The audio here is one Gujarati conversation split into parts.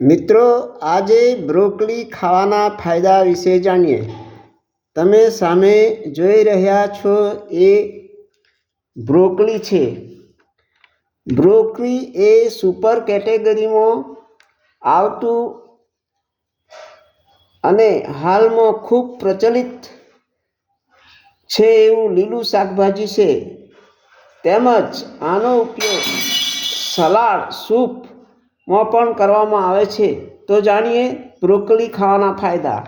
મિત્રો, આજે બ્રોકલી ખાવાના ફાયદા વિશે જાણીએ. તમે સામે જોઈ રહ્યા છો એ બ્રોકલી છે. બ્રોકલી એ સુપર કેટેગરીમાં આવતું અને હાલમાં ખૂબ પ્રચલિત છે એવું લીલું શાકભાજી છે. તેમજ આનો ઉપયોગ સલાડ સૂપમાં પણ કરવામાં આવે છે, તો જાણીએ બ્રોકલી ખાવાના ફાયદા.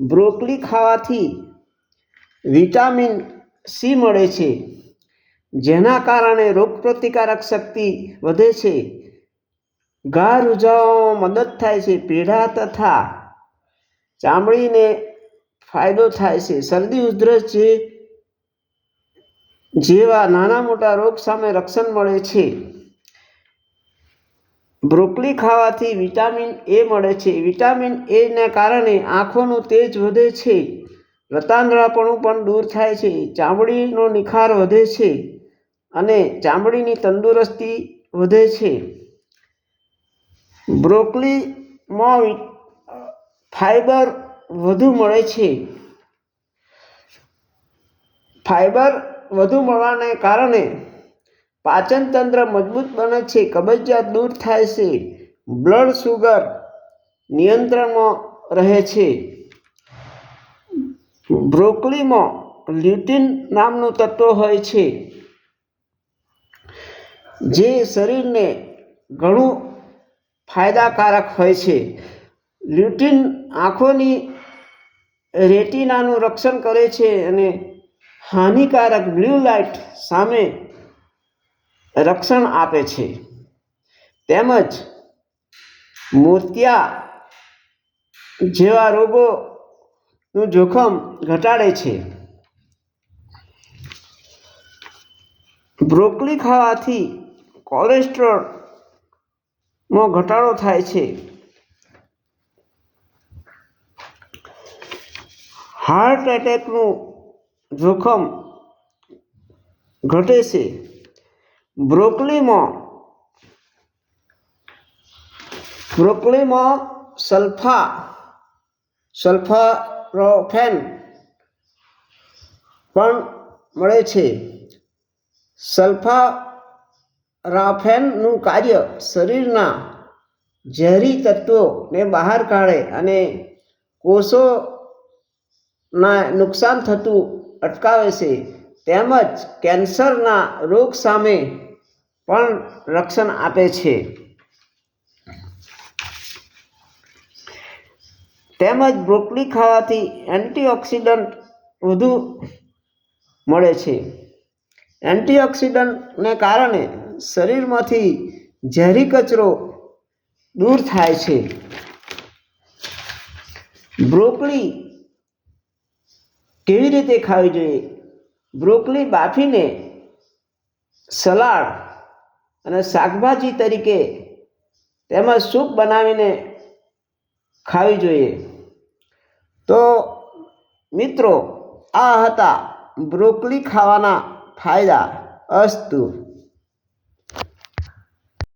બ્રોકલી ખાવાથી વિટામિન સી મળે છે, જેના કારણે રોગપ્રતિકારક શક્તિ વધે છે. ઘા રૂઝાવામાં મદદ થાય છે પીડા તથા ચામડીને ફાયદો થાય છે. શરદી, ઉધરસ જે જેવા નાના મોટા રોગ સામે રક્ષણ મળે છે. બ્રોકલી ખાવાથી વિટામિન એ મળે છે. વિટામિન એને કારણે આંખોનું તેજ વધે છે. રતાંદળાપણું પણ દૂર થાય છે. ચામડીનો નિખાર વધે છે અને ચામડીની તંદુરસ્તી વધે છે. બ્રોકલીમાં ફાઈબર વધુ મળે છે. ફાઈબર વધુ મળવાને કારણે પાચન તંત્ર મજબૂત બને છે, કબજિયાત દૂર થાય છે. બ્લડ સુગર નિયંત્રણમાં રહે છે. બ્રોકલીમાં લ્યુટિન નામનું તત્વ હોય છે, જે શરીરને ઘણું ફાયદાકારક હોય છે. લ્યુટિન આંખોની રેટિનાનું રક્ષણ કરે છે અને હાનિકારક બ્લુ લાઇટ સામે રક્ષણ આપે છે. તેમજ મૂર્તિયા જેવા રોગોનું જોખમ ઘટાડે છે. બ્રોકલી ખાવાથી કોલેસ્ટ્રોલમાં ઘટાડો થાય છે. હાર્ટ એટેકનું જોખમ ઘટે છે. બ્રોકલીમાં બ્રોકલીમાં સલ્ફા, સલ્ફારોફેન પણ મળે છે. સલ્ફારાફેનનું કાર્ય શરીરના ઝેરી તત્વોને બહાર કાઢે અને કોષોના નુકસાન થતું અટકાવે છે. તેમજ કેન્સરના રોગ સામે પણ રક્ષણ આપે છે. તેમજ બ્રોકલી ખાવાથી એન્ટીઓક્સિડન્ટ વધુ મળે છે. એન્ટીઓક્સિડન્ટને કારણે શરીરમાંથી ઝેરી કચરો દૂર થાય છે. બ્રોકલી કેવી રીતે ખાવી જોઈએ? બ્રોકલી બાફીને સલાડ અને શાકભાજી તરીકે તેમાં સૂપ બનાવીને ખાવી જોઈએ. તો મિત્રો, આ હતા બ્રોકલી ખાવાના ફાયદા અસ્તુ.